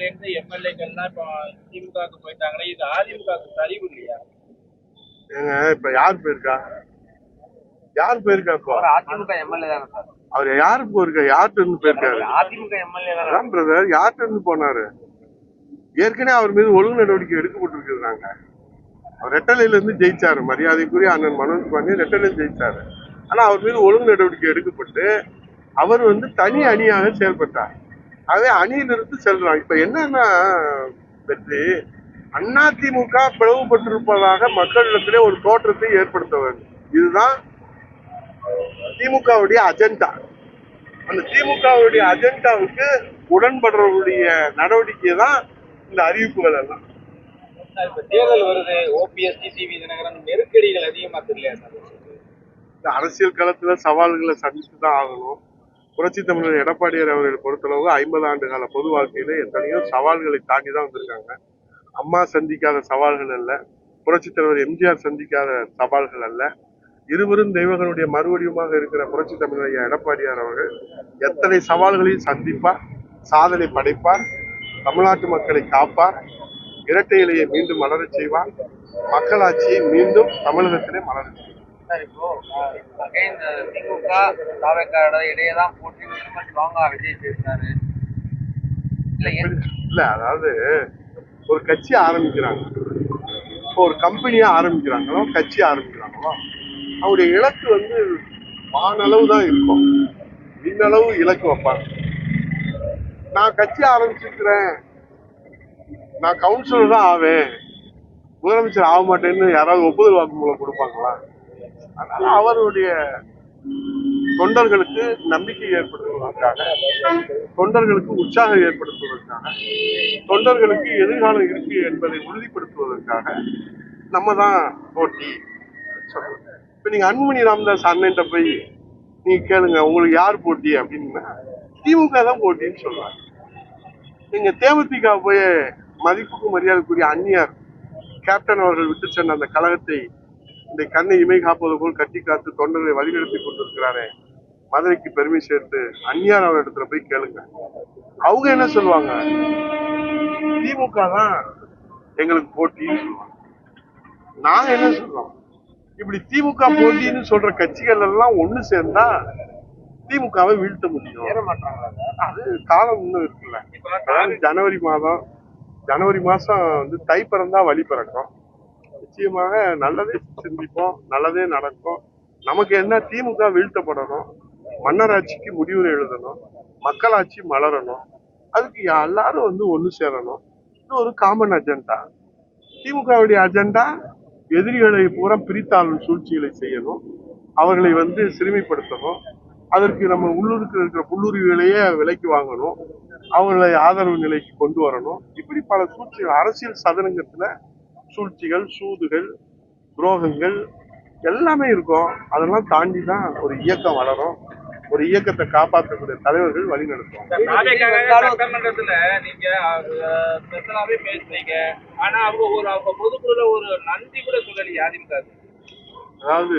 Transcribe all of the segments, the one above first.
இருந்து எம்எல்ஏக்கள்லாம் இப்போ திமுகவுக்கு போயிட்டாங்களே இது அதிமுகவுக்கு சரிவு இல்லையா? ஏங்க இப்ப யார் போயிருக்கா? யார் போயிருக்கா இப்போ? அவர் அதிமுக எம்எல்ஏ தானே சார். அவர் யாரு போயிருக்கா? யார்கிட்ட இருந்து போயிருக்காரு? அதிமுக எம்எல்ஏ தானே. அதான் பிரதர் யார்கிட்ட இருந்து போனாரு? ஏற்கனவே அவர் மீது ஒழுங்கு நடவடிக்கை எடுக்கப்பட்டிருக்கிறாங்க. அவர் ரெட்டலையில இருந்து ஜெயிச்சாரு. மரியாதைக்குரிய அண்ணன் மனோஜ் பாண்டியன் ரெட்டலையில் ஜெயிச்சாரு. ஆனா அவர் மீது ஒழுங்கு நடவடிக்கை எடுக்கப்பட்டு அவர் வந்து தனி அணியாக செயல்பட்டார். அதே அணியிலிருந்து செல்றாங்க இப்ப என்னன்னா வெற்றி. அதிமுக பிளவுபட்டிருப்பதாக மக்களிடத்திலே ஒரு தோற்றத்தை ஏற்படுத்த வேண்டும். இதுதான் திமுகவுடைய அஜெண்டா. அந்த திமுகவுடைய அஜெண்டாவுக்கு உடன்படுறவருடைய நடவடிக்கை தான் இந்த அறிவிப்புகள் எல்லாம். தேர்தல் வருது. ஓபிஎஸ் டிடிவி தினகரன் நெருக்கடிகள் அதிகமா இந்த அரசியல் களத்துல சவால்களை சந்தித்து தான் ஆகணும். புரட்சி தமிழர் எடப்பாடியார் அவர்களை பொறுத்தளவு ஐம்பது ஆண்டு கால பொது வாழ்க்கையில எத்தனையோ சவால்களை தாண்டி தான் வந்திருக்காங்க. அம்மா சந்திக்காத சவால்கள் அல்ல புரட்சி தலைவர் எம்ஜிஆர் சந்திக்காத சவால்கள் அல்ல. இருவரும் தெய்வங்களுடைய மறுவடிவமாக இருக்கிற புரட்சி தமிழர் ஐயா எடப்பாடியார் அவர்கள் எத்தனை சவால்களையும் சந்திப்பார் சாதனை படைப்பார் தமிழ்நாட்டு மக்களை காப்பார் இரட்டை இலையை மீண்டும் மலரச் செய்வார் மக்களாட்சியை மீண்டும் தமிழகத்திலே மலரச் செய்வார். சார் இப்போ அகைன் திமுக தாவேக்காரோட இடையே தான் போட்டி ரொம்ப ஸ்ட்ராங்கா விஜய் பேசினாரு. இல்ல இல்ல அதாவது ஒரு கட்சி ஆரம்பிக்கிறாங்க. இப்போ ஒரு கம்பெனியா ஆரம்பிக்கிறாங்களோ கட்சி ஆரம்பிக்கிறாங்களோ அவருடைய இலக்கு வந்து வானளவு தான் இருக்கும். விண்ணளவு இலக்கு வைப்பாங்க. நான் கட்சி ஆரம்பிச்சிருக்கிறேன். நான் கவுன்சிலர் தான் ஆவேன். முதலமைச்சர் ஆக மாட்டேன்னு யாராவது ஒப்புதல் வாக்குமூலம் கொடுப்பாங்களா? அதனால அவருடைய தொண்டர்களுக்கு நம்பிக்கை ஏற்படுத்துவதற்காக தொண்டர்களுக்கு உற்சாகம் ஏற்படுத்துவதற்காக தொண்டர்களுக்கு எதிர்காலம் இருக்கு என்பதை உறுதிப்படுத்துவதற்காக நம்ம தான் போட்டி சொல்றோம். இப்ப நீங்க அன்புமணி ராமதாஸ் அண்ணன்ட்ட போய் நீங்க கேளுங்க உங்களுக்கு யார் போட்டி அப்படின்னா. திமுக தான் போட்டின்னு சொல்றாங்க. நீங்க தேமுதிக போய் மதிப்புக்கு மரியாதைக்குரிய அந்நியார் கேப்டன் அவர்கள் விட்டு சென்ற அந்த கழகத்தை இந்த கண்ணை இமை காப்பது போல் கட்டி காத்து தொண்டர்களை வழிநடத்தி கொண்டிருக்கிறாரே. மதுரைக்கு பெருமை சேர்த்து அந்நியார் அவர் இடத்துல போய் கேளுங்க. அவங்க என்ன சொல்லுவாங்க? திமுக தான் எங்களுக்கு போட்டின்னு சொல்லுவாங்க. நாங்க என்ன சொல்றோம்? இப்படி திமுக போட்டின்னு சொல்ற கட்சிகள் எல்லாம் ஒண்ணு சேர்ந்தா திமுகவை வீழ்த்த முடியும்? அது காலம் இன்னும் இருக்குல்ல. ஜனவரி மாதம் ஜனவரி மாசம் வந்து தை பிறந்தா வழி பிறக்கும். நிச்சயமாக நல்லதே சிந்திப்போம் நல்லதே நடக்கும். நமக்கு என்ன திமுக வீழ்த்தப்படணும் மன்னராட்சிக்கு முடிவு எழுதணும் மக்களாட்சி மலரணும் அதுக்கு எல்லாரும் வந்து ஒண்ணு சேரணும். இது ஒரு காமன் அஜெண்டா திமுகவுடைய அஜெண்டா எதிரிகளை பூரா பிரித்தாளும் சூழ்ச்சிகளை செய்யணும். அவர்களை வந்து சிறுமைப்படுத்தணும். அதற்கு நம்ம உள்ளூருக்கு இருக்கிற புல்லுரிவுகளையே விலைக்கு வாங்கணும். அவர்களை ஆதரவு நிலைக்கு கொண்டு வரணும். இப்படி பல சூழ்ச்சிகள் அரசியல் சதனங்கத்துல சூழ்ச்சிகள் சூதுகள் துரோகங்கள் எல்லாமே இருக்கும். அதெல்லாம் தாண்டி தான் ஒரு இயக்கம் வளரும். ஒரு இயக்கத்தை காப்பாற்றக்கூடிய தலைவர்கள் வழி நடத்துவாங்க. நீங்க பேசுறீங்க. ஆனா அவங்க ஒரு அவங்க பொதுக்குழுல ஒரு நன்றி கூட சொல்லலையே அதிமுக. அதாவது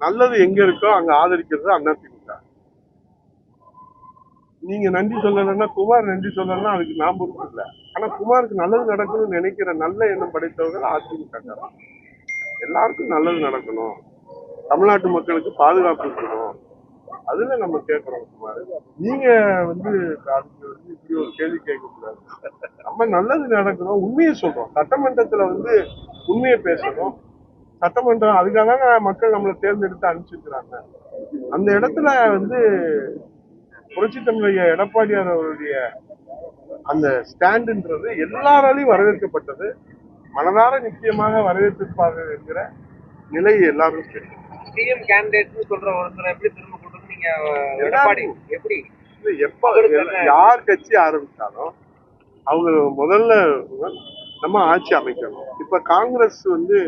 நல்லது எங்க இருக்கோ அங்க ஆதரிக்கிறது அதிமுக நீங்க நன்றி சொல்லலைன்னா குமார் நன்றி சொல்லலைன்னா அதுக்கு நான் பொறுப்பு இல்லை. ஆனா குமாருக்கு நல்லது நடக்கணும்னு நினைக்கிற நல்ல எண்ணம் படைத்தவர்கள் அதிமுக எல்லாருக்கும் நல்லது நடக்கணும். தமிழ்நாட்டு மக்களுக்கு பாதுகாப்பு இருக்கணும். அதுல நம்ம கேட்கிறோம் குமார். நீங்க வந்து அதுக்கு வந்து இப்படி ஒரு கேள்வி கேட்கக்கூடாது. நம்ம நல்லது நடக்கணும். உண்மையை சொல்றோம். சட்டமன்றத்துல வந்து உண்மையை பேசணும். சட்டமன்றம் அதுக்காக தானே மக்கள் நம்மளை தேர்ந்தெடுத்து அனுப்பிச்சிருக்கிறாங்க. அந்த இடத்துல வந்து புரட்சி தமிழைய எடப்பாடியார் அவருடைய அந்த ஸ்டாண்டுன்றது எல்லாராலையும் வரவேற்கப்பட்டது. மனதார நிச்சயமாக வரவேற்பிருப்பார்கள் என்கிற நிலையை எல்லாரும். சிஎம் கேண்டிடேட்னு சொல்ற ஒருத்தரை எப்படி திரும்ப கொண்டு வந்து நீங்க எடப்பாடி எப்படி? எப்ப யார் கட்சி ஆரம்பிச்சாலும் அவங்க முதல்ல நம்ம ஆட்சி அமைக்கணும். இப்ப காங்கிரஸ் வந்து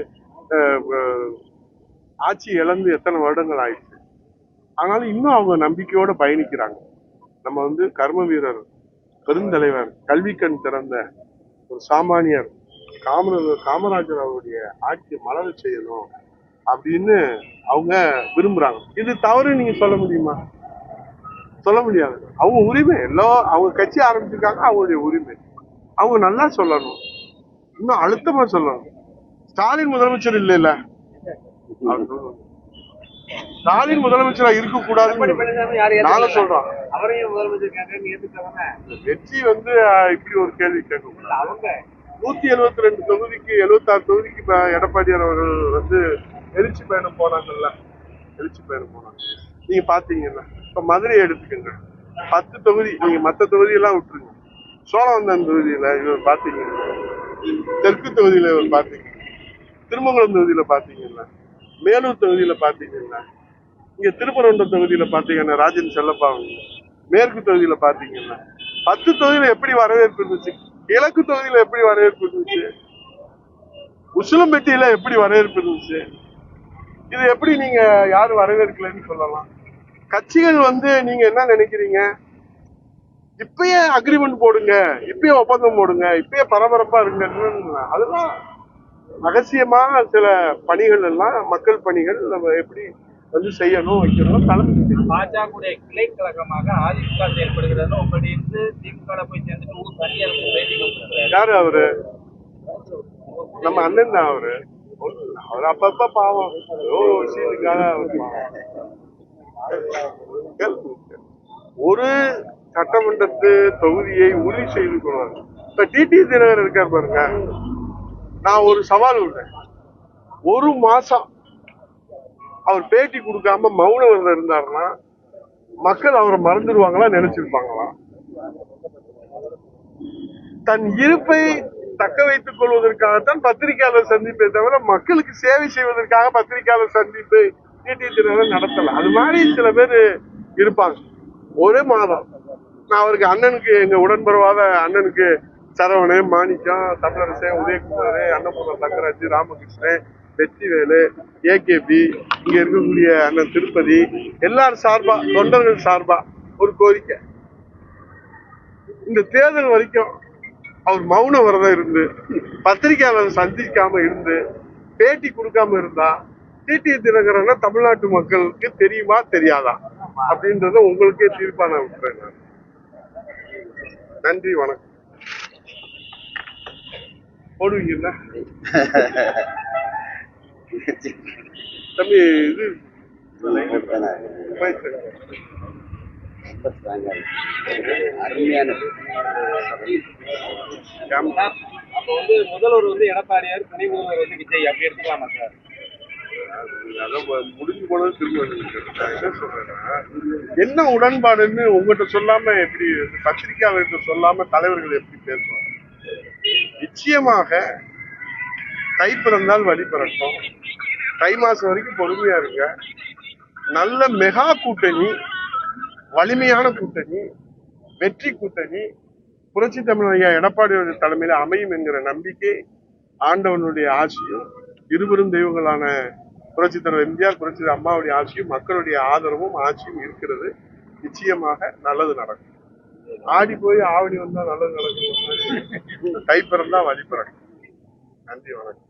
ஆட்சி இழந்து எத்தனை வருடங்கள் ஆயிடுச்சு. ஆனாலும் இன்னும் அவங்க நம்பிக்கையோட பயணிக்கிறாங்க. நம்ம வந்து கர்ம வீரர் பெருந்தலைவர் கல்வி கண் திறந்த ஒரு சாமானியர் காமராஜர் காமராஜர் அவருடைய ஆட்சியை மலர செய்யணும் அப்படின்னு அவங்க விரும்புறாங்க. இது தவறு நீங்க சொல்ல முடியுமா? சொல்ல முடியாது. அவங்க உரிமை எல்லாம் அவங்க கட்சி ஆரம்பிச்சிருக்காங்க அவங்களுடைய உரிமை. அவங்க நல்லா சொல்லணும். இன்னும் அழுத்தமா சொல்லணும். ஸ்டாலின் முதலமைச்சர் இல்லைல்ல. ஸ்டாலின் முதலமைச்சரா இருக்க கூடாதுன்னு நானும் சொல்றோம் அவரையும் முதலமைச்சர் வெற்றி வந்து இப்படி ஒரு கேள்வி அவங்க. நூத்தி எழுபத்தி ரெண்டு தொகுதிக்கு எழுபத்தாறு தொகுதிக்கு இப்ப எடப்பாடியார் அவர்கள் வந்து எழுச்சி பயணம் போனாங்கல்ல? எழுச்சி பயணம் போனாங்க. நீங்க பாத்தீங்கல்ல இப்ப மதுரை எடுத்துக்கோங்க. பத்து தொகுதி நீங்க மத்த தொகுதியெல்லாம் விட்டுருங்க. சோழவந்தன் தொகுதியில இவர் பாத்தீங்க தெற்கு தொகுதியில இவர் பாத்தீங்க. திருமங்கலம் தொகுதியில பாத்தீங்கல்ல மேலூர் தொகுதியில பார்த்தீங்கன்னா இங்க திருப்பரங்குன்றம் தொகுதியில பாத்தீங்கன்னா ராஜன் செல்லப்பா மேற்கு தொகுதியில் பாத்தீங்கன்னா பத்து தொகுதியில எப்படி வரவேற்பு இருந்துச்சு? கிழக்கு தொகுதியில் எப்படி வரவேற்பு இருந்துச்சு? உசிலம்பட்டியில எப்படி வரவேற்பு இருந்துச்சு? இது எப்படி நீங்க யாரும் வரவேற்கலன்னு சொல்லலாம். கட்சிகள் வந்து நீங்க என்ன நினைக்கிறீங்க? இப்பயே அக்ரிமெண்ட் போடுங்க இப்பயே ஒப்பந்தம் போடுங்க இப்பயே பரபரப்பா இருங்க அதெல்லாம் ரகசியமா சில பணிகள் எல்லாம் மக்கள் பணிகள் நம்ம எப்படி வந்து செய்யணும் வைக்கணும் தலைமை செய்யணும். பாஜக கிளை கழகமாக அதிமுக செயல்படுகிறது இருந்து திமுக போய் சேர்ந்துட்டு பேட்டி கொடுத்துருக்காரு யாரு அவரு? நம்ம அண்ணன் தான் அவரு. அவர் அப்பப்ப பாவம். ஏதோ ஒரு. ஒரு சட்டமன்றத்து தொகுதியை உறுதி செய்து கொள்வார். இப்ப டிடி தினகர் இருக்கார் பாருங்க. நான் ஒரு சவால் விடுறேன். ஒரு மாசம் அவர் பேட்டி கொடுக்காம மௌன விரதம் இருந்தாருன்னா மக்கள் அவரை மறந்துடுவாங்களா நினைச்சிருப்பாங்களா? தன் இருப்பை தக்க வைத்துக் கொள்வதற்காகத்தான் பத்திரிகையாளர் சந்திப்பை தவிர மக்களுக்கு சேவை செய்வதற்காக பத்திரிகையாளர் சந்திப்பு டிடி நடத்தல. அது மாதிரி சில பேர் இருப்பாங்க. ஒரே மாதம் நான் அவருக்கு அண்ணனுக்கு எங்க உடன்பரவாத அண்ணனுக்கு சரவணன் மாணிக்கம் தமிழரசன் உதயகுமார் அன்னபூர்ண தங்கராஜ் ராமகிருஷ்ணன் வெற்றிவேலு ஏகேபி இங்கே இருக்கக்கூடிய அண்ணன் திருப்பதி எல்லாரும் சார்பா தொண்டர்கள் சார்பா ஒரு கோரிக்கை. இந்த தேர்தல் வரைக்கும் அவர் மௌன விரதம் இருந்து பத்திரிகையாளர் சந்திக்காம இருந்து பேட்டி கொடுக்காம இருந்தா டிடி தினகரன்னா தமிழ்நாட்டு மக்களுக்கு தெரியுமா தெரியாதா? அப்படின்றத உங்களுக்கே தீர்ப்பான விட்டுறேன் நன்றி வணக்கம். போடுவீங்கல்ல தம்பி இது போயிட்டு. அருமையான கேமரா. அப்போ வந்து முதல்வர் வந்து எடப்பாடியார் துணை முதல்வர் வந்து விஜய் அப்படி எடுத்துக்கலாமா சார் முடிஞ்சு போனது திரும்ப வந்துருக்கு. நான் என்ன சொல்றேன்னா, என்ன உடன்பாடுன்னு உங்ககிட்ட சொல்லாம எப்படி பத்திரிகையாளர்கிட்ட சொல்லாம தலைவர்கள் எப்படி பேசுவாங்க நிச்சயமாக தை பிறந்தால் வழி பிறக்கும். தை மாசம் வரைக்கும் பொறுமையா இருங்க. நல்ல மெகா கூட்டணி வலிமையான கூட்டணி வெற்றி கூட்டணி புரட்சி தமிழ் ஐயா எடப்பாடியோட தலைமையில அமையும் என்கிற நம்பிக்கை ஆண்டவனுடைய ஆசியும் இருவரும் தெய்வங்களான புரட்சி தலைவர் எம்ஜிஆர் புரட்சி அம்மாவுடைய ஆட்சியும் மக்களுடைய ஆதரவும் ஆட்சியும் இருக்கிறது. நிச்சயமாக நல்லது நடக்கும். ஆடி போய் ஆவணி வந்தா நல்லது நடக்கும் கைப்பிறந்தா வழிபிறக்கும் நன்றி வணக்கம்.